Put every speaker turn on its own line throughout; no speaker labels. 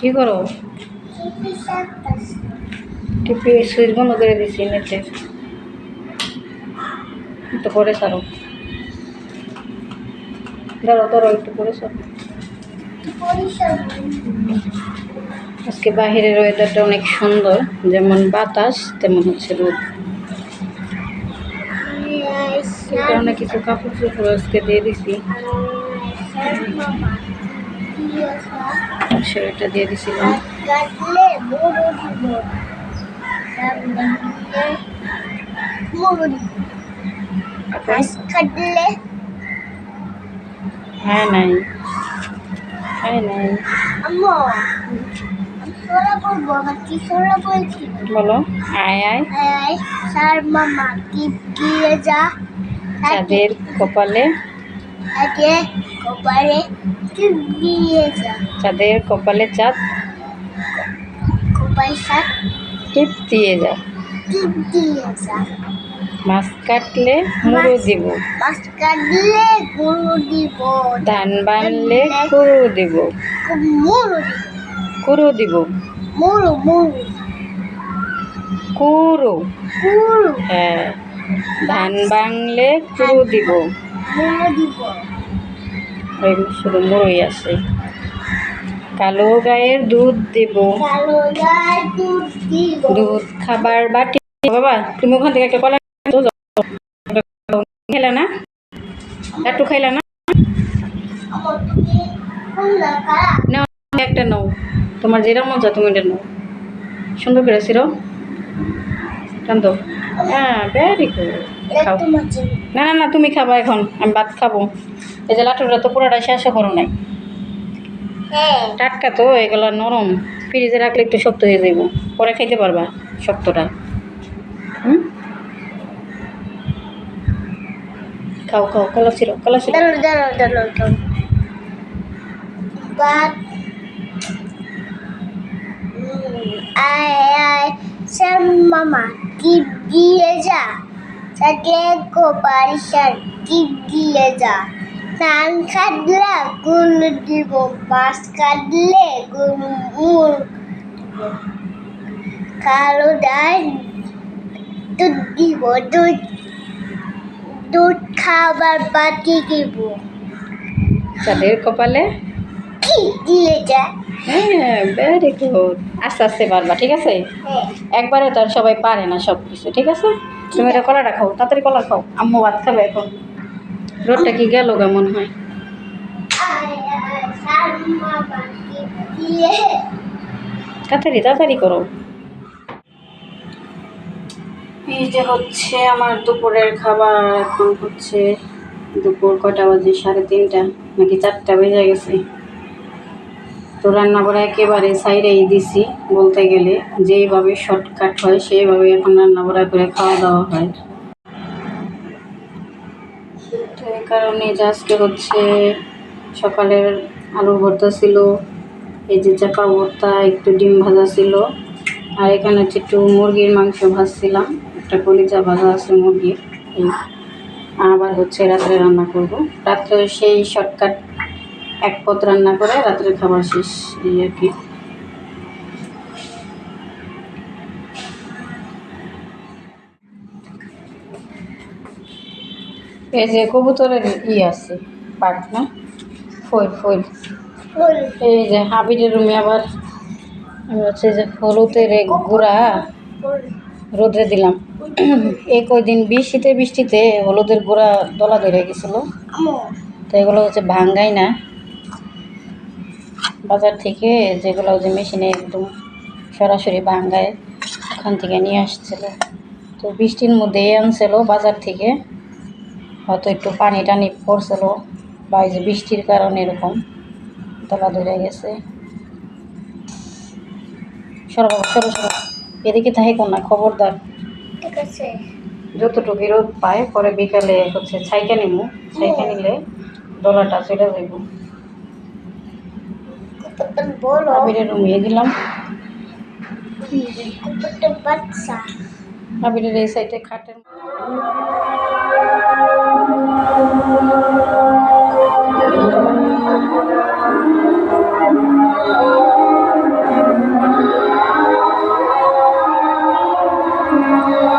কি করো? টিপি সুইচ বন্ধ করে দিছি নেটের একটু পরে সারো ধরো ধরো, একটু পরে আজকে বাহিরের ওয়েদারটা অনেক সুন্দর, যেমন বাতাস, তেমন হচ্ছে রোদ। কারণে কিছু কাপড় চোপড় আজকে দিয়ে দিছি। সেটা দিয়ে দিছিলাম। হ্যাঁ হ্যাঁ নাই। বলো। আয় আয়।
এই স্যার, মামা, কি দিয়ে যা?
চাঁদের কপালে?
আগে কপালে
চাঁদ টিপ দিয়ে যা। মাছ কাটলে মুড়ো দিব।
মাছ কাটলে গরু দিব।
ধান বানলে কুড়ো দিব। কুড়ো দিব।
মুরু
কুড়ো।
মুরু
হ্যাঁ। ধান বাংলে কুড়ো দিব। শুধু মুড়োই আছে। কালো গায়ের দুধ দেব।
দুধ
খাবার বাটি। বাবা, তুমি ওখান থেকে একটা কলা খেলা না? একটু খাইলা না? একটা নাও। তোমার যেটা মজা তুমি এটা নাও। সুন্দর করে ছিল কান্ত হ্যাঁ ভেরি গুড খাও। না না না তুমি খাবা এখন আমি ভাত খাব। এই যে লাটুটা তো পুরোটা শেষ করো নাই।
হ্যাঁ।
টাটকা তো এগুলো নরম। ফ্রিজে রাখলে একটু শক্ত হয়ে যাইব। পরে খাইতে পারবা শক্তটা। হুম? খাও খাও কলা ছিল কলা ছিল
দাঁড়ো দাঁড়ো দাঁড়ো দাঁড়ো বাট আয় আয় স্যার মামা কি দিয়ে যা। ধান কাটলে গুল দিব, মাছ কাটলে গুল মুর কালো ডাল দুধ দিব, দুধ দুধ খাবার বাটি দিব।
চাঁদের কপালে হ্যাঁ ভেরি গুড আস্তে আস্তে পারবা ঠিক আছে?
হ্যাঁ।
একবারে তো আর সবাই পারে না সব কিছু ঠিক আছে? তুমি এটা কলাটা খাও তাড়াতাড়ি কলা খাও। আম্মু ভাত খাবে এখন। রোদটা কি গেল গা মনে হয়? তাড়াতাড়ি তাড়াতাড়ি করো। এই যে হচ্ছে আমার দুপুরের খাবার এখন হচ্ছে দুপুর কটা বাজে? সাড়ে তিনটা নাকি চারটা বেজে গেছে? তো রান্না করা একেবারে সাইডেই দিছি বলতে গেলে। যেইভাবে শর্টকাট হয়, সেইভাবে এখন রান্না করা করে খাওয়া দাওয়া হয়। তো এই কারণে যে আজকে হচ্ছে সকালের আলুর ভর্তা ছিল, এই যে চাপা ভর্তা, একটু ডিম ভাজা ছিল। আর এখানে হচ্ছে একটু মুরগির মাংস ভাজছিলাম, একটা কলিজা ভাজা আছে মুরগির, এই। আবার হচ্ছে রাত্রে রান্না করব। রাত্রে সেই শর্টকাট এক পথ রান্না করে রাত্রে খাবার শেষ এই আর কি। এই যে কবুতরের ই আছে পাট না? ফইল
ফুল।
এই যে হাবিরের রুমে আবার হচ্ছে যে হলুদের গুঁড়া। রোদে দিলাম। এই কয়দিন বৃষ্টিতে বৃষ্টিতে হলুদের গুঁড়া দলা ধরে গেছিল। তো এগুলো হচ্ছে ভাঙ্গাই না। বাজার থেকে যেগুলো যে মেশিনে একদম সরাসরি ভাঙ্গায় ওখান থেকে নিয়ে আসছিল। তো বৃষ্টির মধ্যেই আনছিল বাজার থেকে। হয়তো একটু পানি টানি পড়ছিল বা এই যে বৃষ্টির কারণে এরকম দলা ধরে গেছে। সরো বাবা, সরো সরো এদিকে থাকে কোন না খবরদার।
ঠিক আছে।
যতটুকু রোদ পায় পরে বিকালে হচ্ছে ছাইকা নিমু। ছাইকা নিলে দলাটা চলে যাইব। আবিরে রুমিয়ে দিলাম আবিরের এই সাইডে খাটের Thank you.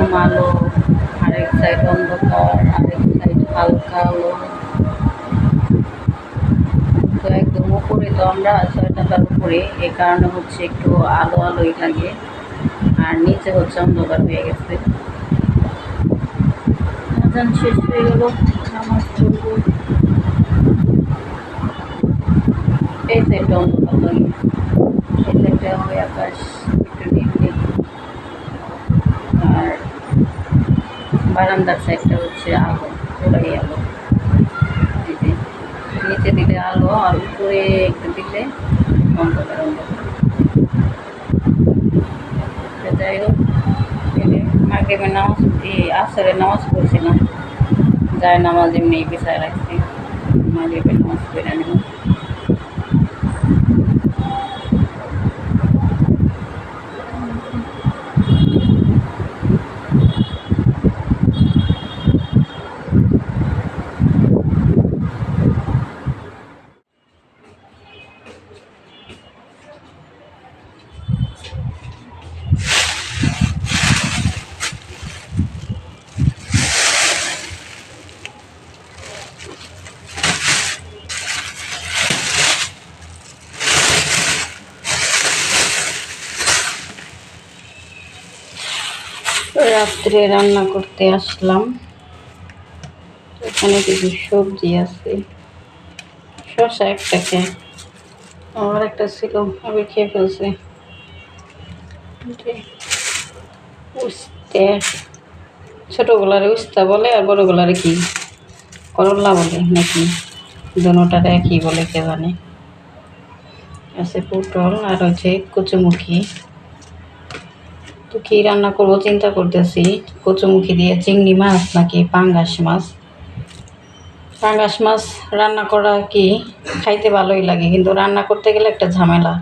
একদম আলো আরেক সাইড অন্ধকার, আরেক সাইড হালকা আলো। তো একদম উপরে তো আমরা ছয়টাকার উপরে এই কারণে হচ্ছে একটু আলো আলোই লাগে আর নিচে হচ্ছে অন্ধকার হয়ে গেছে। শেষ হয়ে গেল এই সাইডটা অন্ধকার লাগে। এই সাইডটা আকাশ, একটু নীল নীল আর বারান্দার সাইডটা হচ্ছে আলো পুরাই আলো। এই যে নিচে দিলে আলো আর উপরে একটু দিলে অন্ধকার অন্ধকার। তো যাই হোক মাগরিবে নামাজ, এই আসরে নামাজ পড়ছিলাম। যায় নামাজ এমনি পিছায় রাখছি। মাগরিবে নামাজ পড়ে নেব। রাত্রে রান্না করতে আসলাম। এখানে কিছু সবজি আছে। শসা একটা খেয়ে আমার একটা ছিল আবার খেয়ে ফেলছে। উস্তে। ছোটোগুলারে উস্তা বলে আর বড়োগুলারে কি? করল্লা বলে নাকি? দুটারে একই বলে কে জানে। আছে পটল আর হচ্ছে কচুমুখী। তো কী রান্না করব চিন্তা করতেছি। কচুমুখী দিয়ে চিংড়ি মাছ নাকি পাঙ্গাস মাছ? পাঙ্গাস মাছ রান্না করা কি খাইতে ভালোই লাগে, কিন্তু রান্না করতে গেলে একটা ঝামেলা।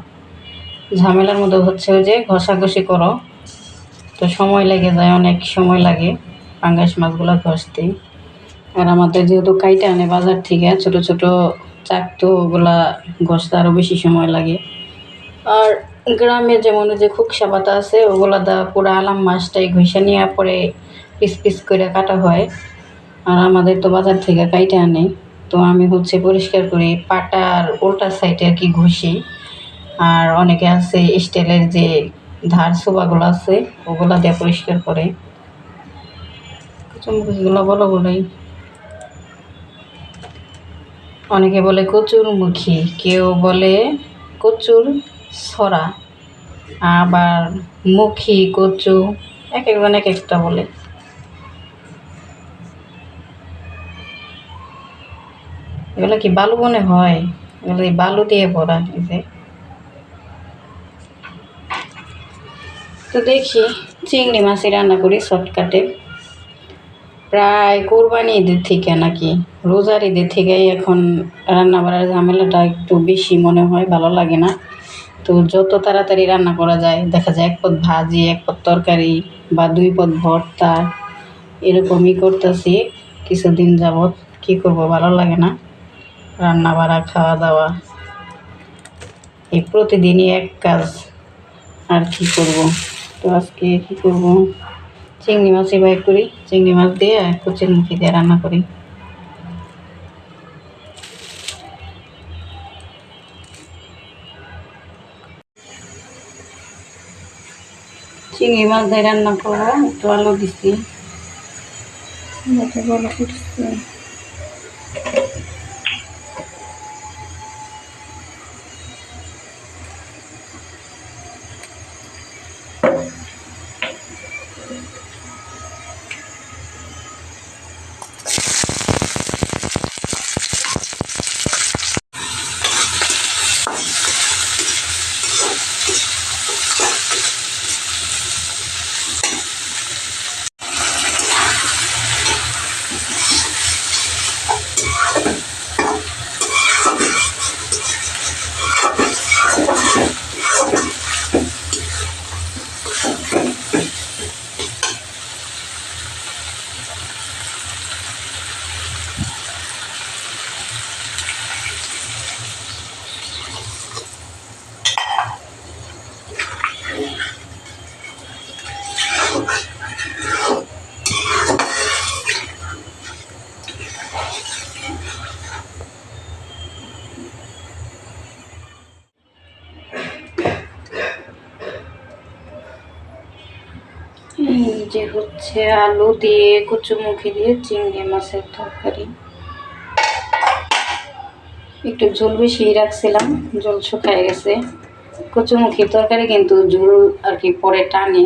ঝামেলার মধ্যে হচ্ছে যে ঘষাঘষি করো, তো সময় লেগে যায়, অনেক সময় লাগে পাঙ্গাস মাছগুলো ঘষতে। আর আমাদের যেহেতু কাইটা আনে বাজার থেকে, ছোট ছোট চাকতো ওগুলা ঘষতে আরও বেশি সময় লাগে। আর গ্রামে যেমন যে খুকসা পাতা আছে, ওগুলা দা পুরো আলাম মাছটাই ঘষে নিয়ে পরে পিস পিস করে কাটা হয়। আর আমাদের তো বাজার থেকে কাইটে আনে। তো আমি হচ্ছে পরিষ্কার করি পাটার উল্টা সাইডে আর কি ঘষি। আর অনেকে আছে স্টিলের যে ধার সোবাগুলো আছে, ওগুলা দিয়ে পরিষ্কার করে। কচুরমুখিগুলো বলো বলেই অনেকে বলে কচুরমুখী, কেউ বলে কচুর ছড়া আবার মুখী কচু এক একজন এক একটা বলে। এগুলো কি বালু মনে হয়? এগুলো এই বালু দিয়ে ভরা, এই যে। তো দেখি, চিংড়ি মাছই রান্না করি শর্টকাটে। প্রায় কোরবানি ঈদের থেকে নাকি, রোজার ঈদের থেকে এখন রান্না বাড়ার ঝামেলাটা একটু বেশি মনে হয়, ভালো লাগে না। তো যত তাড়াতাড়ি রান্না করা যায়, দেখা যায় এক পদ ভাজি, এক পদ তরকারি বা দুই পদ ভর্তা, এরকমই করতেছি। কিছুদিন যাবৎ কী করব ভালো লাগে না। রান্না বাড়া, খাওয়া দাওয়া, এই প্রতিদিনই এক কাজ। আর কি করব? তো আজকে কী করব? চিংড়ি মাছই বাই করি। চিংড়ি মাছ দিয়ে কুচির মুখি দিয়ে রান্না করি। চিংড়ি মাছ দিয়ে রান্না করব একটু আলু দিছি। যে হচ্ছে আলু দিয়ে কচুমুখি দিয়ে চিংড়ি মাছের তরকারি। একটু ঝোল বেশি রাখছিলাম, ঝোল শুকায় গেছে। কচুমুখি তরকারি কিন্তু ঝোল আর কি পরে টানে।